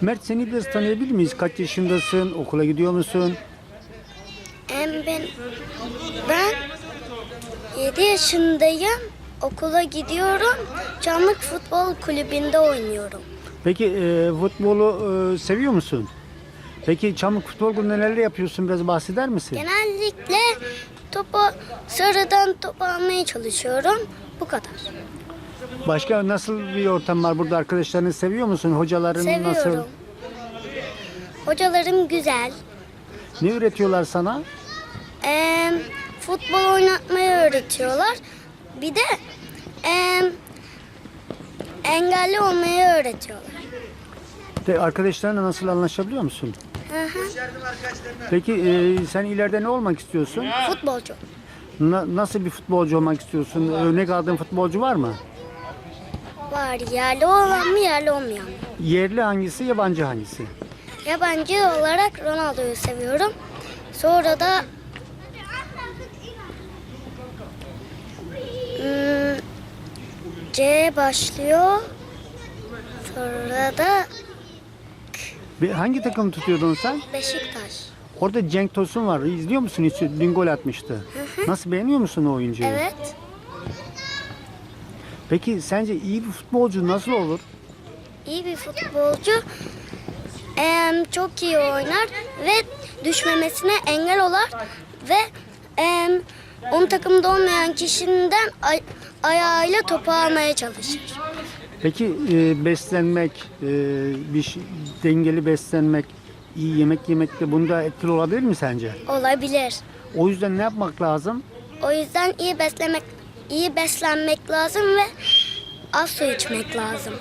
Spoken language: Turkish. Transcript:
Mert seni biraz tanıyabilir miyiz? Kaç yaşındasın? Okula gidiyor musun? Em ben ben 7 yaşındayım. Okula gidiyorum. Çamlık Futbol Kulübü'nde oynuyorum. Peki e, futbolu e, seviyor musun? Peki Çamlık Futbol Kulübü'nde neler yapıyorsun? Biraz bahseder misin? Genellikle topu sarıdan top almaya çalışıyorum. Bu kadar. Başka nasıl bir ortam var burada? Arkadaşlarını seviyor musun? Hocaların nasıl? Seviyorum. Hocalarım güzel. Ne öğretiyorlar sana? Em, futbol oynatmayı öğretiyorlar. Bir de em, engelli olmayı öğretiyorlar. De, arkadaşlarına nasıl anlaşabiliyor musun? Hı hı. Peki e, sen ileride ne olmak istiyorsun? Futbolcu. Na- nasıl bir futbolcu olmak istiyorsun? Örnek aldığın futbolcu var mı? Var yerli olan mı yerli olmayan mı? Yerli hangisi, yabancı hangisi? Yabancı olarak Ronaldo'yu seviyorum. Sonra da hmm, C başlıyor. Sonra da Bir- Hangi takım tutuyordun sen? Beşiktaş. Orada Cenk Tosun var. İzliyor musun hiç? Dün gol atmıştı. Nasıl beğeniyor musun o oyuncuyu? Evet. Peki sence iyi bir futbolcu nasıl olur? iyi bir futbolcu. Em, çok iyi oynar ve düşmemesine engel olar ve em, onun takımda olmayan kişiden ay- ayağıyla topu almaya çalışır. Peki e, beslenmek, e, bir şey- dengeli beslenmek, iyi yemek yemekte bunda etkili olabilir mi sence? Olabilir. O yüzden ne yapmak lazım? O yüzden iyi beslemek, iyi beslenmek lazım ve az su içmek lazım.